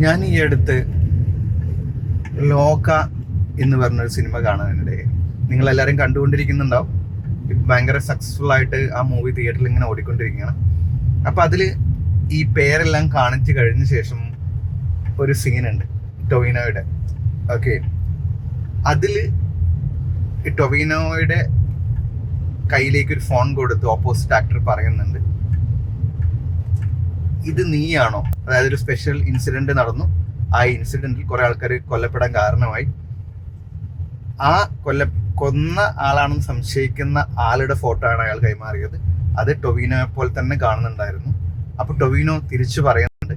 ഞാൻ ഈ അടുത്ത് ലോക എന്ന് പറഞ്ഞൊരു സിനിമ കാണാനിടയായി നിങ്ങൾ എല്ലാവരും കണ്ടുകൊണ്ടിരിക്കുന്നുണ്ടാവും. ഭയങ്കര സക്സസ്ഫുൾ ആയിട്ട് ആ മൂവി തിയേറ്ററിൽ ഇങ്ങനെ ഓടിക്കൊണ്ടിരിക്കുകയാണ്. അപ്പൊ അതിൽ ഈ പേരെല്ലാം കാണിച്ചു കഴിഞ്ഞ ശേഷം ഒരു സീനുണ്ട് ടൊവിനോയുടെ. ഓക്കെ അതിൽ ടൊവിനോയുടെ കയ്യിലേക്ക് ഒരു ഫോൺ കൊടുത്ത് ഓപ്പോസിറ്റ് ആക്ടർ പറയുന്നുണ്ട്. ഇത് നീയാണോ? അതായത് ഒരു സ്പെഷ്യൽ ഇൻസിഡന്റ് നടന്നു. ആ ഇൻസിഡന്റിൽ കുറെ ആൾക്കാർ കൊല്ലപ്പെടാൻ കാരണമായി. ആ കൊല്ല കൊന്ന ആളാണെന്ന് സംശയിക്കുന്ന ആളുടെ ഫോട്ടോ ആണ് അയാൾ കൈമാറിയത്. അത് ടൊവിനോയെ പോലെ തന്നെ കാണുന്നുണ്ടായിരുന്നു. അപ്പൊ ടൊവിനോ തിരിച്ചു പറയുന്നുണ്ട്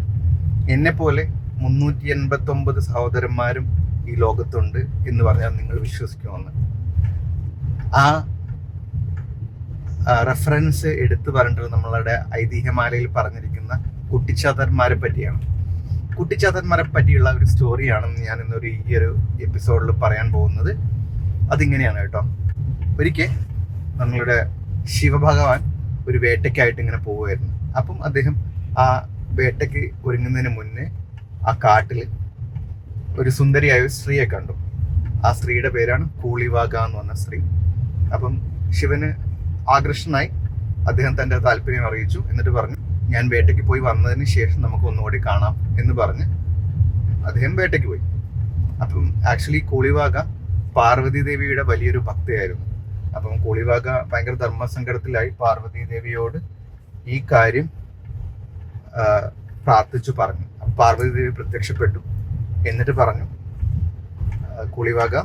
എന്നെ പോലെ മുന്നൂറ്റി എൺപത്തി ഒമ്പത് സഹോദരന്മാരും ഈ ലോകത്തുണ്ട് എന്ന് പറഞ്ഞാൽ നിങ്ങൾ വിശ്വസിക്കുമെന്ന്. ആ റെഫറൻസ് എടുത്തു പറഞ്ഞിട്ടുള്ള നമ്മളുടെ ഐതിഹ്യമാലയിൽ പറഞ്ഞിരിക്കുന്ന കുട്ടിച്ചാത്തന്മാരെ പറ്റിയാണ്. കുട്ടിച്ചാത്തന്മാരെ പറ്റിയുള്ള ഒരു സ്റ്റോറിയാണ് ഞാൻ ഇന്നൊരു ഈ ഒരു എപ്പിസോഡിൽ പറയാൻ പോകുന്നത്. അതിങ്ങനെയാണ് കേട്ടോ. ഒരിക്കൽ നമ്മളുടെ ശിവഭഗവാൻ ഒരു വേട്ടയ്ക്കായിട്ട് ഇങ്ങനെ പോവുമായിരുന്നു. അപ്പം അദ്ദേഹം ആ വേട്ടയ്ക്ക് ഒരുങ്ങുന്നതിന് മുന്നേ ആ കാട്ടിൽ ഒരു സുന്ദരിയായ ഒരു സ്ത്രീയെ കണ്ടു. ആ സ്ത്രീയുടെ പേരാണ് കൂളിവാക എന്ന് പറഞ്ഞ സ്ത്രീ. അപ്പം ശിവന് ആകൃഷ്ടനായി അദ്ദേഹം തന്റെ താല്പര്യം അറിയിച്ചു. എന്നിട്ട് പറഞ്ഞു ഞാൻ വേട്ടയ്ക്ക് പോയി വന്നതിന് ശേഷം നമുക്ക് ഒന്നുകൂടി കാണാം എന്ന് പറഞ്ഞ് അദ്ദേഹം വേട്ടയ്ക്ക് പോയി. അപ്പം ആക്ച്വലി കൂളിവാക പാർവതി ദേവിയുടെ വലിയൊരു ഭക്തയായിരുന്നു. അപ്പം കൂളിവാക ഭയങ്കര ധർമ്മസങ്കടത്തിലായി പാർവതി ദേവിയോട് ഈ കാര്യം പ്രാർത്ഥിച്ചു പറഞ്ഞു. പാർവതി ദേവി പ്രത്യക്ഷപ്പെട്ടു. എന്നിട്ട് പറഞ്ഞു കൂളിവാക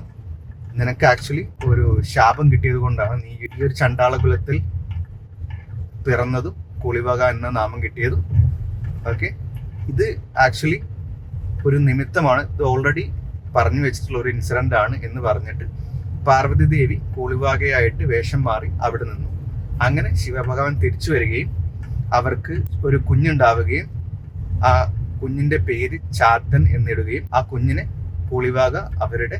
നിനക്ക് ആക്ച്വലി ഒരു ശാപം കിട്ടിയത് കൊണ്ടാണ് നീ ഈ ഒരു ചണ്ടാള കുലത്തിൽ പിറന്നതും കൂളിവാക എന്ന നാമം കിട്ടിയതും. ഓക്കെ ഇത് ആക്ച്വലി ഒരു നിമിത്തമാണ്. ഇത് ഓൾറെഡി പറഞ്ഞു വെച്ചിട്ടുള്ള ഒരു ഇൻസിഡന്റ് ആണ് എന്ന് പറഞ്ഞിട്ട് പാർവതി ദേവി കൂളിവാകയായിട്ട് വേഷം മാറി അവിടെ നിന്നു. അങ്ങനെ ശിവഭഗവാൻ തിരിച്ചു വരികയും അവർക്ക് ഒരു കുഞ്ഞുണ്ടാവുകയും ആ കുഞ്ഞിന്റെ പേര് ചാത്തൻ എന്നിടുകയും ആ കുഞ്ഞിനെ കൂളിവാക അവരുടെ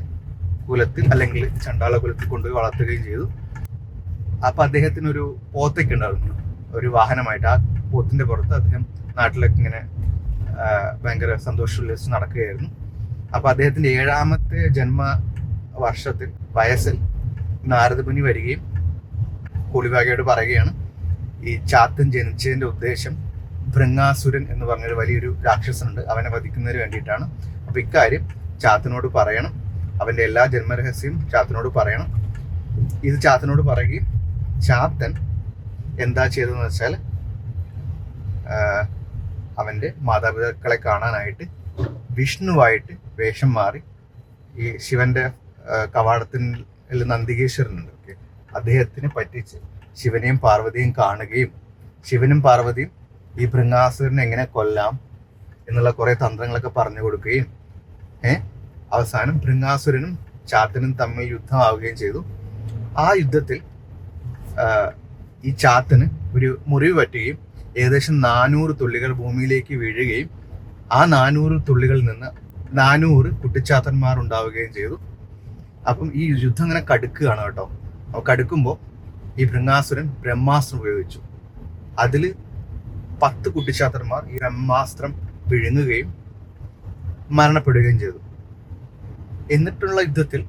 കുലത്തിൽ അല്ലെങ്കിൽ ചണ്ടാള കുലത്തിൽ കൊണ്ടുപോയി വളർത്തുകയും ചെയ്തു. അപ്പൊ അദ്ദേഹത്തിനൊരു പോത്തൊക്കെ ഉണ്ടായിരുന്നു. ഒരു വാഹനമായിട്ട് ആ പോത്തിന്റെ പുറത്ത് അദ്ദേഹം നാട്ടിലൊക്കെ ഇങ്ങനെ ഭയങ്കര സന്തോഷോല്ലസിച്ച് നടക്കുകയായിരുന്നു. അപ്പൊ അദ്ദേഹത്തിന്റെ ഏഴാമത്തെ ജന്മ വർഷത്തിൽ വയസ്സിൽ നാരദമുനി വരികയും കൂളിവാകയോട് പറയുകയാണ് ഈ ചാത്തൻ ജനിച്ചതിന്റെ ഉദ്ദേശം ഭൃങ്ങാസുരൻ എന്ന് പറഞ്ഞൊരു വലിയൊരു രാക്ഷസനുണ്ട്. അവനെ വധിക്കുന്നതിന് വേണ്ടിയിട്ടാണ്. അപ്പൊ ഇക്കാര്യം ചാത്തനോട് പറയണം. അവന്റെ എല്ലാ ജന്മരഹസ്യവും ചാത്തനോട് പറയണം. ഇത് ചാത്തനോട് പറയുകയും ചാത്തൻ എന്താ ചെയ്തതെന്ന് വെച്ചാൽ അവന്റെ മാതാപിതാക്കളെ കാണാനായിട്ട് വിഷ്ണുവായിട്ട് വേഷം മാറി ഈ ശിവന്റെ കവാടത്തിൽ നന്ദികേശ്വരനുണ്ട്. ഓക്കെ. അദ്ദേഹത്തിനെ പറ്റിച്ച് ശിവനെയും പാർവതിയും കാണുകയും ശിവനും പാർവതിയും ഈ ഭൃങ്ങാസുരനെ എങ്ങനെ കൊല്ലാം എന്നുള്ള കുറേ തന്ത്രങ്ങളൊക്കെ പറഞ്ഞു കൊടുക്കുകയും ഏ അവസാനം ഭൃങ്ങാസുരനും ചാത്തനും തമ്മിൽ യുദ്ധമാവുകയും ചെയ്തു. ആ യുദ്ധത്തിൽ ഈ ചാത്തിന് ഒരു മുറിവ് പറ്റുകയും ഏകദേശം നാനൂറ് തുള്ളികൾ ഭൂമിയിലേക്ക് വീഴുകയും ആ നാനൂറ് തുള്ളികളിൽ നിന്ന് നാനൂറ് കുട്ടിച്ചാത്തന്മാർ ഉണ്ടാവുകയും ചെയ്തു. അപ്പം ഈ യുദ്ധം അങ്ങനെ കടുക്കുകയാണ് കേട്ടോ. അപ്പൊ കടുക്കുമ്പോൾ ഈ ഭൃങ്ങാസുരൻ ബ്രഹ്മാസ്ത്രം ഉപയോഗിച്ചു. അതിൽ പത്ത് കുട്ടിച്ചാത്തന്മാർ ഈ ബ്രഹ്മാസ്ത്രം വിഴുങ്ങുകയും മരണപ്പെടുകയും ചെയ്തു. എന്നിട്ടുള്ള യുദ്ധത്തിൽ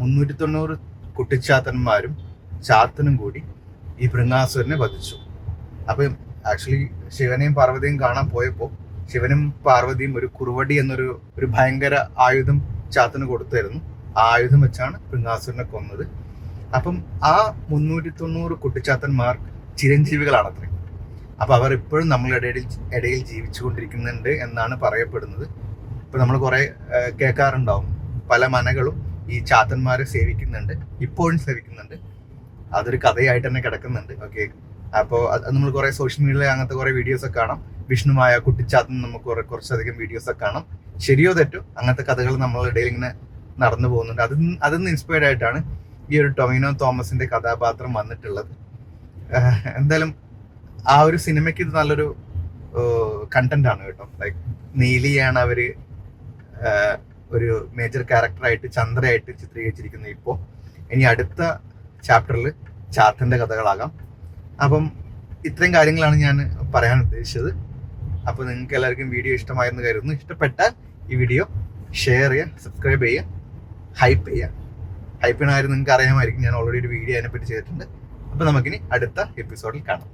മുന്നൂറ്റി തൊണ്ണൂറ് കുട്ടിച്ചാത്തന്മാരും ചാത്തനും കൂടി ഈ ഭൃങ്ങാസുരനെ വധിച്ചു. അപ്പം ആക്ച്വലി ശിവനെയും പാർവതിയും കാണാൻ പോയപ്പോൾ ശിവനും പാർവതിയും ഒരു കുറുവടി എന്നൊരു ഒരു ഭയങ്കര ആയുധം ചാത്തന് കൊടുത്തായിരുന്നു. ആ ആയുധം വെച്ചാണ് ഭൃങ്ങാസുരനെ കൊന്നത്. അപ്പം ആ മുന്നൂറ്റി തൊണ്ണൂറ് കുട്ടിച്ചാത്തന്മാർ ചിരഞ്ജീവികളാണ് ചിരഞ്ജീവികളാണത്രേ അപ്പൊ അവർ ഇപ്പോഴും നമ്മളുടെ ഇടയിൽ ഇടയിൽ ജീവിച്ചുകൊണ്ടിരിക്കുന്നുണ്ട് എന്നാണ് പറയപ്പെടുന്നത്. ഇപ്പൊ നമ്മൾ കുറേ കേൾക്കാറുണ്ടാവും. പല മനകളും ഈ ചാത്തന്മാരെ സേവിക്കുന്നുണ്ട് ഇപ്പോഴും സേവിക്കുന്നുണ്ട്. അതൊരു കഥയായിട്ട് തന്നെ കിടക്കുന്നുണ്ട്. ഓക്കെ അപ്പോൾ അത് നമ്മൾ കുറെ സോഷ്യൽ മീഡിയയിൽ അങ്ങനത്തെ കുറെ വീഡിയോസ് ഒക്കെ കാണാം. വിഷ്ണുമായ കുട്ടിച്ചാത്തൻ നമുക്ക് കുറെ കുറച്ചധികം വീഡിയോസ് ഒക്കെ കാണാം. ശരിയോ തെറ്റോ? അങ്ങനത്തെ കഥകൾ നമ്മളുടെ ഇടയിൽ ഇങ്ങനെ നടന്നു പോകുന്നുണ്ട്. അതിൽ അതിൽ നിന്ന് ഇൻസ്പയർഡ് ആയിട്ടാണ് ഈ ഒരു ടൊമിനോ തോമസിന്റെ കഥാപാത്രം വന്നിട്ടുള്ളത്. എന്തായാലും ആ ഒരു സിനിമയ്ക്ക് ഇത് നല്ലൊരു കണ്ടന്റ് ആണ് കേട്ടോ. ലൈക്ക് നീലിയാണ് അവർ ഒരു മേജർ ക്യാരക്ടറായിട്ട് ചന്ദ്രയായിട്ട് ചിത്രീകരിച്ചിരിക്കുന്നത് ഇപ്പോൾ ഇനി അടുത്ത ചാപ്റ്ററിൽ ചാത്തന്റെ കഥകളാകാം. അപ്പം ഇത്രയും കാര്യങ്ങളാണ് ഞാൻ പറയാൻ ഉദ്ദേശിച്ചത്. അപ്പോൾ നിങ്ങൾക്ക് എല്ലാവർക്കും വീഡിയോ ഇഷ്ടമായിരുന്നു കരുതുന്നു. ഇഷ്ടപ്പെട്ടാൽ ഈ വീഡിയോ ഷെയർ ചെയ്യുക സബ്സ്ക്രൈബ് ചെയ്യുക ഹൈപ്പ് ചെയ്യുക. ഹൈപ്പിനായിരുന്നു നിങ്ങൾക്ക് അറിയാമായിരിക്കും. ഞാൻ ഓൾറെഡി ഒരു വീഡിയോ അതിനെപ്പറ്റി ചെയ്തിട്ടുണ്ട്. അപ്പോൾ നമുക്കിനി അടുത്ത എപ്പിസോഡിൽ കാണാം.